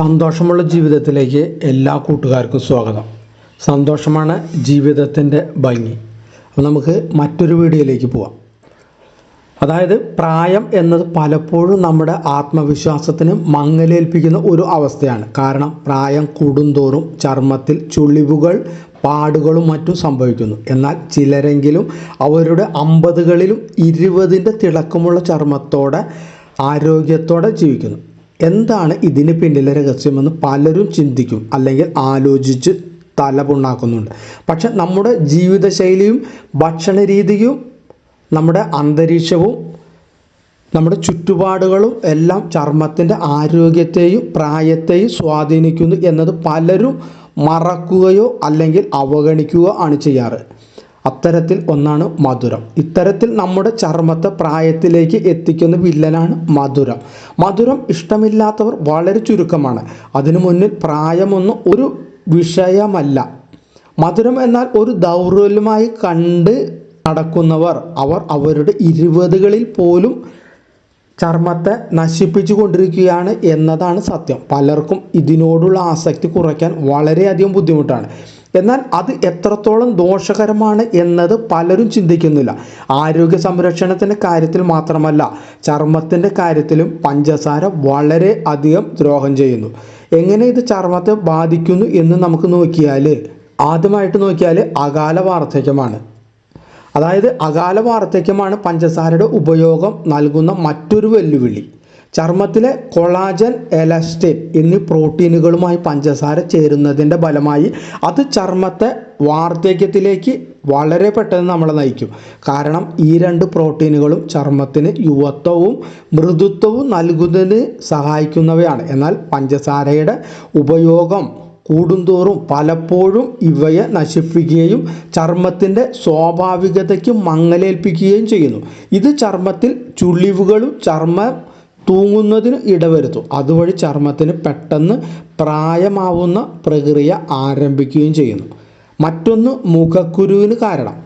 സന്തോഷമുള്ള ജീവിതത്തിലേക്ക് എല്ലാ കൂട്ടുകാർക്കും സ്വാഗതം. സന്തോഷമാണ് ജീവിതത്തിന്റെ ഭംഗി. അപ്പോൾ നമുക്ക് മറ്റൊരു വീഡിയോയിലേക്ക് പോവാം. അതായത് പ്രായം എന്നത് പലപ്പോഴും നമ്മുടെ ആത്മവിശ്വാസത്തിന് മങ്ങലേൽപ്പിക്കുന്ന ഒരു അവസ്ഥയാണ്. കാരണം പ്രായം കൂടുന്തോറും ചർമ്മത്തിൽ ചുളിവുകൾ പാടുകളും മറ്റും സംഭവിക്കുന്നു. എന്നാൽ ചിലരെങ്കിലും അവരുടെ അമ്പതുകളിലും ഇരുപതിന്റെ തിളക്കമുള്ള ചർമ്മത്തോടെ ആരോഗ്യത്തോടെ ജീവിക്കുന്നു. എന്താണ് ഇതിന് പിന്നിലെ രഹസ്യമെന്ന് പലരും ചിന്തിക്കും അല്ലെങ്കിൽ ആലോചിച്ച് തലപുണ്ണാക്കുന്നുണ്ട്. പക്ഷെ നമ്മുടെ ജീവിതശൈലിയും ഭക്ഷണ രീതിയും നമ്മുടെ അന്തരീക്ഷവും നമ്മുടെ ചുറ്റുപാടുകളും എല്ലാം ചർമ്മത്തിന്റെ ആരോഗ്യത്തെയും പ്രായത്തെയും സ്വാധീനിക്കുന്നു എന്നത് പലരും മറക്കുകയോ അല്ലെങ്കിൽ അവഗണിക്കുകയോ ആണ് ചെയ്യാറ്. അത്തരത്തിൽ ഒന്നാണ് മധുരം. ഇത്തരത്തിൽ നമ്മുടെ ചർമ്മത്തെ പ്രായത്തിലേക്ക് എത്തിക്കുന്ന വില്ലനാണ് മധുരം. മധുരം ഇഷ്ടമില്ലാത്തവർ വളരെ ചുരുക്കമാണ്. അതിനു മുന്നിൽ പ്രായമൊന്നും ഒരു വിഷയമല്ല. മധുരം എന്നാൽ ഒരു ദൗർബല്യമായി കണ്ട് നടക്കുന്നവർ അവർ അവരുടെ ഇരുപതുകളിൽ പോലും ചർമ്മത്തെ നശിപ്പിച്ചു കൊണ്ടിരിക്കുകയാണ് എന്നതാണ് സത്യം. പലർക്കും ഇതിനോടുള്ള ആസക്തി കുറയ്ക്കാൻ വളരെയധികം ബുദ്ധിമുട്ടാണ്. എന്നാൽ അത് എത്രത്തോളം ദോഷകരമാണ് എന്നത് പലരും ചിന്തിക്കുന്നില്ല. ആരോഗ്യ സംരക്ഷണത്തിന്റെ കാര്യത്തിൽ മാത്രമല്ല ചർമ്മത്തിന്റെ കാര്യത്തിലും പഞ്ചസാര വളരെ അധികം ദ്രോഹം ചെയ്യുന്നു. എങ്ങനെ ഇത് ചർമ്മത്തെ ബാധിക്കുന്നു എന്ന് നമുക്ക് നോക്കിയാൽ ആദ്യമായിട്ട് നോക്കിയാൽ അകാല വാർദ്ധക്യമാണ്. അതായത് അകാല വാർദ്ധക്യമാണ് പഞ്ചസാരയുടെ ഉപയോഗം നൽകുന്ന മറ്റൊരു വെല്ലുവിളി. ചർമ്മത്തിലെ കൊളാജൻ എലാസ്റ്റിൻ എന്നീ പ്രോട്ടീനുകളുമായി പഞ്ചസാര ചേരുന്നതിന്റെ ഫലമായി അത് ചർമ്മത്തെ വാർദ്ധക്യത്തിലേക്ക് വളരെ പെട്ടെന്ന് നമ്മളെ നയിക്കും. കാരണം ഈ രണ്ട് പ്രോട്ടീനുകളും ചർമ്മത്തിന് യുവത്വവും മൃദുത്വവും നൽകുന്നതിന് സഹായിക്കുന്നവയാണ്. എന്നാൽ പഞ്ചസാരയുടെ ഉപയോഗം കൂടുന്തോറും പലപ്പോഴും ഇവയെ നശിപ്പിക്കുകയും ചർമ്മത്തിന്റെ സ്വാഭാവികതയ്ക്ക് മങ്ങലേൽപ്പിക്കുകയും ചെയ്യുന്നു. ഇത് ചർമ്മത്തിൽ ചുളിവുകളും ചർമ്മം തൂങ്ങുന്നതിന് ഇടവരുത്തും. അതുവഴി ചർമ്മത്തിന് പെട്ടെന്ന് പ്രായമാവുന്ന പ്രക്രിയ ആരംഭിക്കുകയും ചെയ്യുന്നു. മറ്റൊന്ന് മുഖക്കുരുവിന് കാരണം.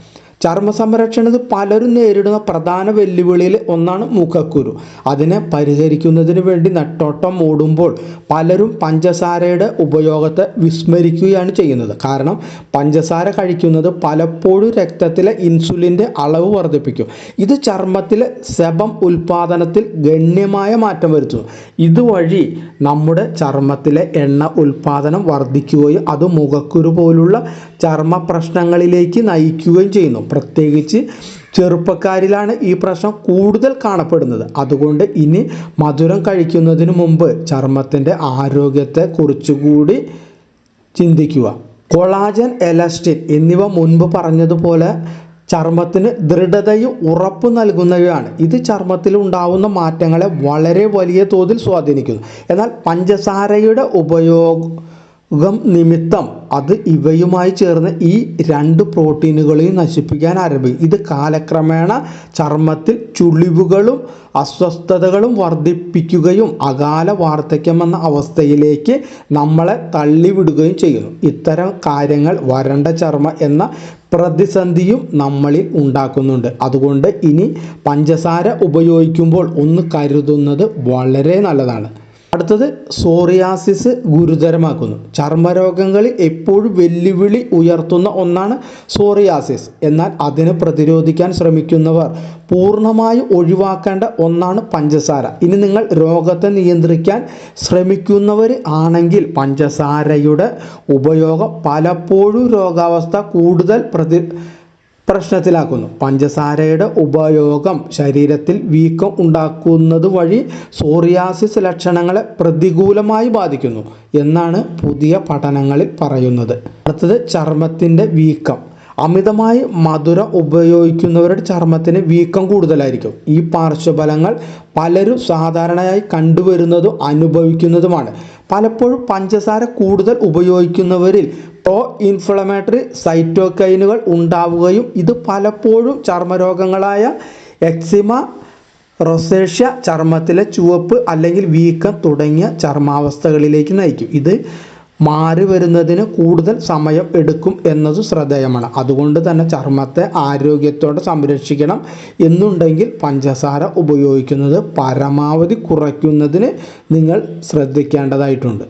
ചർമ്മ സംരക്ഷണത്തിൽ പലരും നേരിടുന്ന പ്രധാന വെല്ലുവിളിയിൽ ഒന്നാണ് മുഖക്കുരു. അതിനെ പരിഹരിക്കുന്നതിന് വേണ്ടി നെട്ടോട്ടം മൂടുമ്പോൾ പലരും പഞ്ചസാരയുടെ ഉപയോഗത്തെ വിസ്മരിക്കുകയാണ് ചെയ്യുന്നത്. കാരണം പഞ്ചസാര കഴിക്കുന്നത് പലപ്പോഴും രക്തത്തിലെ ഇൻസുലിന്റെ അളവ് വർദ്ധിപ്പിക്കും. ഇത് ചർമ്മത്തിലെ സെബം ഉൽപാദനത്തിൽ ഗണ്യമായ മാറ്റം വരുത്തുന്നു. ഇതുവഴി നമ്മുടെ ചർമ്മത്തിലെ എണ്ണ ഉൽപാദനം വർദ്ധിക്കുകയും അത് മുഖക്കുരു പോലുള്ള ചർമ്മ പ്രശ്നങ്ങളിലേക്ക് നയിക്കുകയും ചെയ്യുന്നു. പ്രത്യേകിച്ച് ചെറുപ്പക്കാരിലാണ് ഈ പ്രശ്നം കൂടുതൽ കാണപ്പെടുന്നത്. അതുകൊണ്ട് ഇനി മധുരം കഴിക്കുന്നതിന് മുമ്പ് ചർമ്മത്തിന്റെ ആരോഗ്യത്തെ കുറിച്ചുകൂടി ചിന്തിക്കുക. കൊളാജൻ എലാസ്റ്റിൻ എന്നിവ മുൻപ് പറഞ്ഞതുപോലെ ചർമ്മത്തിന് ദൃഢതയും ഉറപ്പ് നൽകുന്നവയാണ്. ഇത് ചർമ്മത്തിൽ ഉണ്ടാവുന്ന മാറ്റങ്ങളെ വളരെ വലിയ തോതിൽ സ്വാധീനിക്കുന്നു. എന്നാൽ പഞ്ചസാരയുടെ ഉപയോഗം നിമിത്തം അത് ഇവയുമായി ചേർന്ന് ഈ രണ്ട് പ്രോട്ടീനുകളെയും നശിപ്പിക്കാൻ ആരംഭിക്കും. ഇത് കാലക്രമേണ ചർമ്മത്തിൽ ചുളിവുകളും അസ്വസ്ഥതകളും വർദ്ധിപ്പിക്കുകയും അകാല വാർദ്ധക്യം എന്ന അവസ്ഥയിലേക്ക് നമ്മളെ തള്ളിവിടുകയും ചെയ്യുന്നു ഇത്തരം കാര്യങ്ങൾ വരണ്ട ചർമ്മ എന്ന പ്രതിസന്ധിയും നമ്മളിൽ ഉണ്ടാക്കുന്നുണ്ട്. അതുകൊണ്ട് ഇനി പഞ്ചസാര ഉപയോഗിക്കുമ്പോൾ ഒന്ന് കരുതുന്നത് വളരെ നല്ലതാണ്. അടുത്തത് സോറിയാസിസ് ഗുരുതരമാക്കുന്നു. ചർമ്മരോഗങ്ങളിൽ എപ്പോഴും വെല്ലുവിളി ഉയർത്തുന്ന ഒന്നാണ് സോറിയാസിസ്. എന്നാൽ അതിനെ പ്രതിരോധിക്കാൻ ശ്രമിക്കുന്നവർ പൂർണമായി ഒഴിവാക്കേണ്ട ഒന്നാണ് പഞ്ചസാര. ഇനി നിങ്ങൾ രോഗത്തെ നിയന്ത്രിക്കാൻ ശ്രമിക്കുന്നവർ ആണെങ്കിൽ പഞ്ചസാരയുടെ ഉപയോഗം പലപ്പോഴും രോഗാവസ്ഥ കൂടുതൽ പ്രതി പ്രശ്നത്തിലാക്കുന്നു. പഞ്ചസാരയുടെ ഉപയോഗം ശരീരത്തിൽ വീക്കം ഉണ്ടാക്കുന്നത് വഴി സോറിയാസിസ് ലക്ഷണങ്ങളെ പ്രതികൂലമായി ബാധിക്കുന്നു എന്നാണ് പുതിയ പഠനങ്ങളിൽ പറയുന്നത്. അടുത്തത് ചർമ്മത്തിന്റെ വീക്കം. അമിതമായി മധുര ഉപയോഗിക്കുന്നവരുടെ ചർമ്മത്തിന് വീക്കം കൂടുതലായിരിക്കും. ഈ പാർശ്വഫലങ്ങൾ പലരും സാധാരണയായി കണ്ടുവരുന്നതും അനുഭവിക്കുന്നതുമാണ്. പലപ്പോഴും പഞ്ചസാര കൂടുതൽ ഉപയോഗിക്കുന്നവരിൽ പ്രോ ഇൻഫ്ലമേറ്ററി സൈറ്റോകൈനുകൾ ഉണ്ടാവുകയും ഇത് പലപ്പോഴും ചർമ്മരോഗങ്ങളായ എക്സിമ റൊസേഷ്യ ചർമ്മത്തിലെ ചുവപ്പ് അല്ലെങ്കിൽ വീക്കം തുടങ്ങിയ ചർമാവസ്ഥകളിലേക്ക് നയിക്കും. ഇത് മാറി വരുന്നതിന് കൂടുതൽ സമയം എടുക്കും എന്നത് ശ്രദ്ധേയമാണ്. അതുകൊണ്ട് തന്നെ ചർമ്മത്തെ ആരോഗ്യത്തോടെ സംരക്ഷിക്കണം എന്നുണ്ടെങ്കിൽ പഞ്ചസാര ഉപയോഗിക്കുന്നത് പരമാവധി കുറയ്ക്കുന്നതിന് നിങ്ങൾ ശ്രദ്ധിക്കേണ്ടതായിട്ടുണ്ട്.